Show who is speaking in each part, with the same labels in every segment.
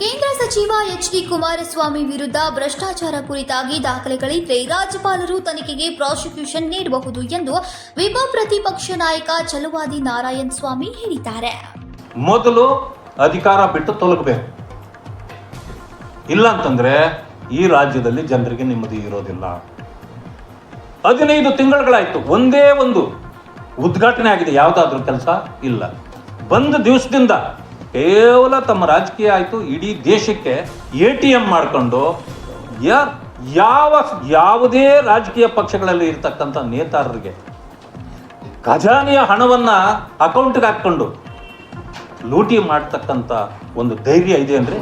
Speaker 1: ಸಚಿವ H D Kumaraswamy ವಿರುದ್ಧ ಭ್ರಷ್ಟಾಚಾರ ಕುರಿತಾಗಿ ದಾಖಲೆಗಳಿದ್ರೆ ರಾಜ್ಯಪಾಲರು ತನಿಖೆಗೆ ಪ್ರಾಸಿಕ್ಯೂಷನ್ ನೀಡಬಹುದು ಎಂದು ವಿಪ ಪ್ರತಿಪಕ್ಷ ನಾಯಕ ಚಲುವಾದಿ ನಾರಾಯಣ್ ಸ್ವಾಮಿ ಹೇಳಿದ್ದಾರೆ.
Speaker 2: ಮೊದಲು ಅಧಿಕಾರ ಬಿಟ್ಟು ತೊಲಗಬೇಕು. ಇಲ್ಲ ಅಂತಂದ್ರೆ ಈ ರಾಜ್ಯದಲ್ಲಿ ಜನರಿಗೆ ನೆಮ್ಮದಿ ಇರೋದಿಲ್ಲ. ಹದಿನೈದು ತಿಂಗಳುಗಳಾಯ್ತು, ಒಂದೇ ಒಂದು ಉದ್ಘಾಟನೆ ಆಗಿದೆ. ಯಾವುದಾದ್ರೂ ಕೆಲಸ ಇಲ್ಲ. ಬಂದ ದಿವಸದಿಂದ ಕೇವಲ ತಮ್ಮ ರಾಜಕೀಯ ಆಯಿತು, ಇಡೀ ದೇಶಕ್ಕೆ ಎ ಟಿ ಎಂ ಮಾಡಿಕೊಂಡು ಯಾವ, ಯಾವುದೇ ರಾಜಕೀಯ ಪಕ್ಷಗಳಲ್ಲಿ ಇರ್ತಕ್ಕಂಥ ನೇತಾರರಿಗೆ ಖಜಾನೆಯ ಹಣವನ್ನು ಅಕೌಂಟ್ಗೆ ಹಾಕ್ಕೊಂಡು ಲೂಟಿ ಮಾಡ್ತಕ್ಕಂಥ ಒಂದು ಧೈರ್ಯ ಇದೆ ಅಂದ್ರೆ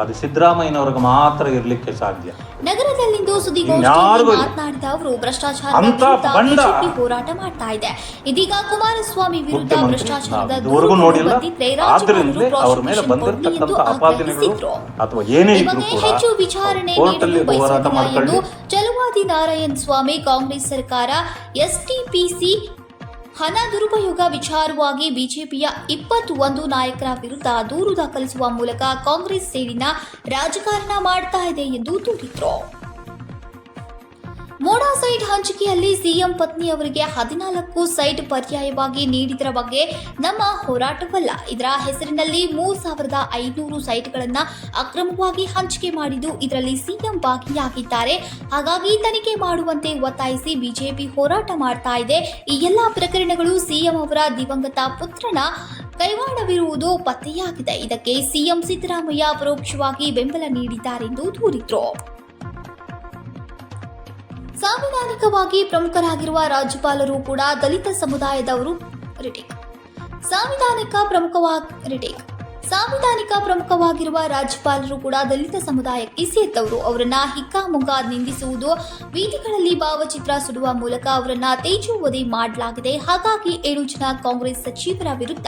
Speaker 2: ಅದು ಸಿದ್ದರಾಮಯ್ಯನವ್ರಿಗೆ ಮಾತ್ರ ಇರಲಿಕ್ಕೆ ಸಾಧ್ಯ.
Speaker 1: ನಗರದಲ್ಲಿಂದು ಸುದ್ದಿಗೋಷ್ಠಿಯಲ್ಲಿ. ಮಾತನಾಡಿದ ಅವರು ಬಿಜೆಪಿ ಹೋರಾಟ ಮಾಡ್ತಾ ಇದೆ. ಇದೀಗ ಕುಮಾರಸ್ವಾಮಿ ವಿರುದ್ಧ ಭ್ರಷ್ಟಾಚಾರದ ಬಂದಿದ್ರೆ
Speaker 2: ಅಥವಾ ಏನೇ
Speaker 1: ಹೆಚ್ಚು ವಿಚಾರಣೆ ಎಂದು ಚಲುವಾದಿ ನಾರಾಯಣ್ ಸ್ವಾಮಿ ಕಾಂಗ್ರೆಸ್ ಸರ್ಕಾರ ಎಸ್ಟಿಪಿಸಿ ಹಣ ದುರುಪಯೋಗ ವಿಚಾರವಾಗಿ ಬಿಜೆಪಿಯ ಇಪ್ಪತ್ತು ಒಂದು ನಾಯಕರ ವಿರುದ್ಧ ದೂರು ದಾಖಲಿಸುವ ಮೂಲಕ ಕಾಂಗ್ರೆಸ್ ಸೇರಿನ ರಾಜಕಾರಣ ಮಾಡ್ತಾ ಇದೆ ಎಂದು ದೂರಿದ್ರು. ಮೋಡಾ ಸೈಟ್ ಹಂಚಿಕೆಯಲ್ಲಿ ಸಿಎಂ ಪತ್ನಿ ಅವರಿಗೆ ಹದಿನಾಲ್ಕು ಸೈಟ್ ಪರ್ಯಾಯವಾಗಿ ನೀಡಿದರ ಬಗ್ಗೆ ನಮ್ಮ ಹೋರಾಟವಲ್ಲ. ಇದರ ಹೆಸರಿನಲ್ಲಿ ಮೂರು ಸಾವಿರದ ಐನೂರು ಸೈಟ್ಗಳನ್ನು ಅಕ್ರಮವಾಗಿ ಹಂಚಿಕೆ ಮಾಡಿದ್ದು ಇದರಲ್ಲಿ ಸಿಎಂ ಭಾಗಿಯಾಗಿದ್ದಾರೆ. ಹಾಗಾಗಿ ತನಿಖೆ ಮಾಡುವಂತೆ ಒತ್ತಾಯಿಸಿ ಬಿಜೆಪಿ ಹೋರಾಟ ಮಾಡ್ತಾ ಇದೆ. ಈ ಎಲ್ಲ ಪ್ರಕರಣಗಳು ಸಿಎಂ ಅವರ ದಿವಂಗತ ಪುತ್ರನ ಕೈವಾಡವಿರುವುದು ಪತ್ತೆಯಾಗಿದೆ. ಇದಕ್ಕೆ ಸಿಎಂ ಸಿದ್ದರಾಮಯ್ಯ ಪರೋಕ್ಷವಾಗಿ ಬೆಂಬಲ ನೀಡಿದ್ದಾರೆಂದು ದೂರಿದ್ರು. ಸಾಂವಿಧಾನಿಕವಾಗಿ ಪ್ರಮುಖರಾಗಿರುವ ರಾಜ್ಯಪಾಲರು ಕೂಡ ದಲಿತ ಸಮುದಾಯದವರು ರಿಟೇಕ್. ಸಾಂವಿಧಾನಿಕ ಪ್ರಮುಖವಾಗಿ ರಿಟೇಕ್. ಸಾಂವಿಧಾನಿಕ ಪ್ರಮುಖವಾಗಿರುವ ರಾಜ್ಯಪಾಲರು ಕೂಡ ದಲಿತ ಸಮುದಾಯಕ್ಕೆ ಸೇರಿದವರು. ಅವರನ್ನ ಹಿಕ್ಕಾಮುಗ್ಗ ನಿಂದಿಸುವುದು, ಬೀದಿಗಳಲ್ಲಿ ಭಾವಚಿತ್ರ ಸುಡುವ ಮೂಲಕ ಅವರನ್ನ ತೇಜೋವಧಿ ಮಾಡಲಾಗಿದೆ. ಹಾಗಾಗಿ ಏಳು ಜನ ಕಾಂಗ್ರೆಸ್ ಸಚಿವರ ವಿರುದ್ಧ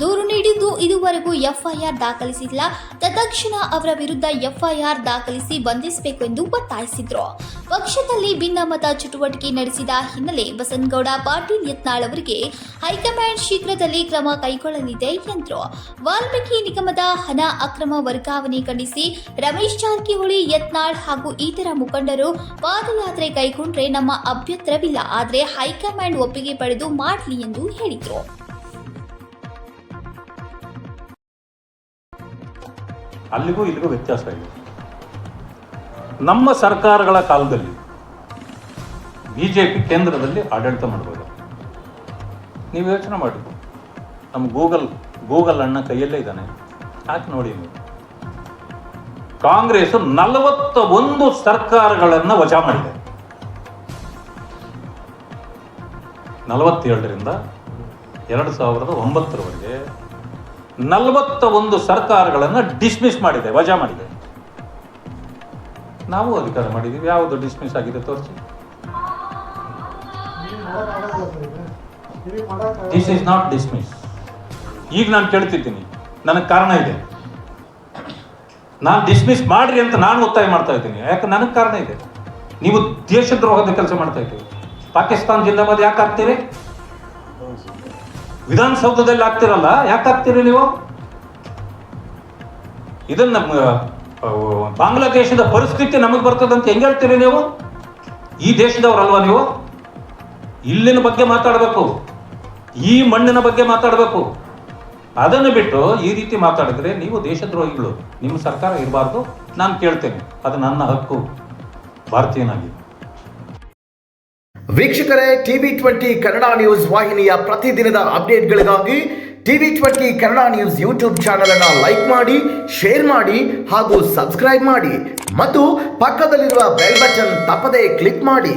Speaker 1: ದೂರು ನೀಡಿದ್ದು ಇದುವರೆಗೂ ಎಫ್ಐಆರ್ ದಾಖಲಿಸಿಲ್ಲ. ತತ್ಕ್ಷಣ ಅವರ ವಿರುದ್ಧ ಎಫ್ಐಆರ್ ದಾಖಲಿಸಿ ಬಂಧಿಸಬೇಕು ಎಂದು ಒತ್ತಾಯಿಸಿದ್ರು. ಪಕ್ಷದಲ್ಲಿ ಭಿನ್ನಮತ ಚಟುವಟಿಕೆ ನಡೆಸಿದ ಹಿನ್ನೆಲೆ ಬಸನ್ಗೌಡ ಪಾಟೀಲ್ ಯತ್ನಾಳ್ ಅವರಿಗೆ ಹೈಕಮಾಂಡ್ ಶೀಘ್ರದಲ್ಲಿ ಕ್ರಮ ಕೈಗೊಳ್ಳಲಿದೆ ಎಂದರು. ವಾಲ್ಮೀಕಿ ನಿಗಮದ ಹಣ ಅಕ್ರಮ ವರ್ಗಾವಣೆ ಖಂಡಿಸಿ ರಮೇಶ್ ಜಾರಕಿಹೊಳಿ, ಯತ್ನಾಳ್ ಹಾಗೂ ಇತರ ಮುಖಂಡರು ಪಾದಯಾತ್ರೆ ಕೈಗೊಂಡ್ರೆ ನಮ್ಮ ಅಭ್ಯಂತರವಿಲ್ಲ. ಆದರೆ ಹೈಕಮಾಂಡ್ ಒಪ್ಪಿಗೆ ಪಡೆದು ಮಾಡಲಿ ಎಂದು ಹೇಳಿದರು.
Speaker 2: ಅಲ್ಲಿಗೂ ಇಲ್ಲಿಗೂ ವ್ಯತ್ಯಾಸ ಇದೆ. ನಮ್ಮ ಸರ್ಕಾರಗಳ ಕಾಲದಲ್ಲಿ ಬಿಜೆಪಿ ಕೇಂದ್ರದಲ್ಲಿ ಆಡಳಿತ ಮಾಡಬಹುದು ನೀವು ಯೋಚನೆ ಮಾಡಿ ನಮ್ಮ ಗೂಗಲ್ ಗೂಗಲ್ ಅಣ್ಣ ಕೈಯಲ್ಲೇ ಇದ್ದಾನೆ. ಯಾಕೆ ನೋಡಿ ನೀವು? ಕಾಂಗ್ರೆಸ್ ನಲವತ್ತ ಒಂದು ಸರ್ಕಾರಗಳನ್ನು ವಜಾ ಮಾಡಿದೆ. ನಲವತ್ತೇಳರಿಂದ ಎರಡು ಸಾವಿರದ ಒಂಬತ್ತರವರೆಗೆ ನಲವತ್ತ ಒಂದು ಸರ್ಕಾರಗಳನ್ನು ಡಿಸ್ಮಿಸ್ ಮಾಡಿದೆ ವಜಾ ಮಾಡಿದೆ. ನಾವು ಅಧಿಕಾರ ಮಾಡಿದ್ದೀವಿ ಯಾವುದು ಡಿಸ್ಮಿಸ್ ಆಗಿದೆ ತೋರಿಸಿ. ದಿಸ್ ಇಸ್ ನಾಟ್ ಡಿಸ್ಮಿಸ್ ಈಗ ನಾನು ಕೇಳ್ತಿದ್ದೀನಿ. ನನಗೆ ಕಾರಣ ಇದೆ. ನಾನು ಡಿಸ್ಮಿಸ್ ಮಾಡ್ರಿ ಅಂತ ನಾನು ಒತ್ತಾಯ ಮಾಡ್ತಾ ಇದ್ದೀನಿ. ಯಾಕೆ? ನನಗೆ ಕಾರಣ ಇದೆ. ನೀವು ದೇಶದ್ರೋಹದ ಕೆಲಸ ಮಾಡ್ತಾ ಇದ್ದೀವಿ ಪಾಕಿಸ್ತಾನ ಜಿಂದಾಬಾದ್ ಯಾಕೆ ಆಗ್ತೀರಿ ವಿಧಾನಸೌಧದಲ್ಲಿ ಆಗ್ತಿರಲ್ಲ ಯಾಕೆ ಆಗ್ತೀರಿ ನೀವು? ಇದನ್ನ ಬಾಂಗ್ಲಾದೇಶದ ಪರಿಸ್ಥಿತಿ ನಮಗೆ ಬರ್ತದಂತ ಹೆಂಗ್ ಹೇಳ್ತೀರಿ ನೀವು? ಈ ದೇಶದವರಲ್ವಾ ನೀವು? ಇಲ್ಲಿನ ಬಗ್ಗೆ ಮಾತಾಡಬೇಕು. ಈ ಮಣ್ಣಿನ ಬಗ್ಗೆ ಮಾತಾಡಬೇಕು. ಅದನ್ನು ಬಿಟ್ಟು ಈ ರೀತಿ ಮಾತಾಡಿದ್ರೆ ನೀವು ದೇಶದ್ರೋಹಿಗಳು. ನಿಮ್ಮ ಸರ್ಕಾರ ಇರಬಾರ್ದು, ನಾನು ಕೇಳ್ತೇನೆ. ಅದು ನನ್ನ ಹಕ್ಕು. ಭಾರತೀಯನಾಗಿ.
Speaker 3: ವೀಕ್ಷಕರೇ, ಟಿವಿ ಟ್ವೆಂಟಿ ಕನ್ನಡ ನ್ಯೂಸ್ ವಾಹಿನಿಯ ಪ್ರತಿದಿನದ ಅಪ್ಡೇಟ್ಗಳಿಗಾಗಿ TV twenty Kannada news YouTube channel ಅನ್ನು ಲೈಕ್ ಮಾಡಿ, ಶೇರ್ ಮಾಡಿ ಹಾಗೂ ಸಬ್ಸ್ಕ್ರೈಬ್ ಮಾಡಿ. ಮತ್ತು ಪಕ್ಕದಲ್ಲಿರುವ ಬೆಲ್ ಬಟನ್ ತಪ್ಪದೇ ಕ್ಲಿಕ್ ಮಾಡಿ.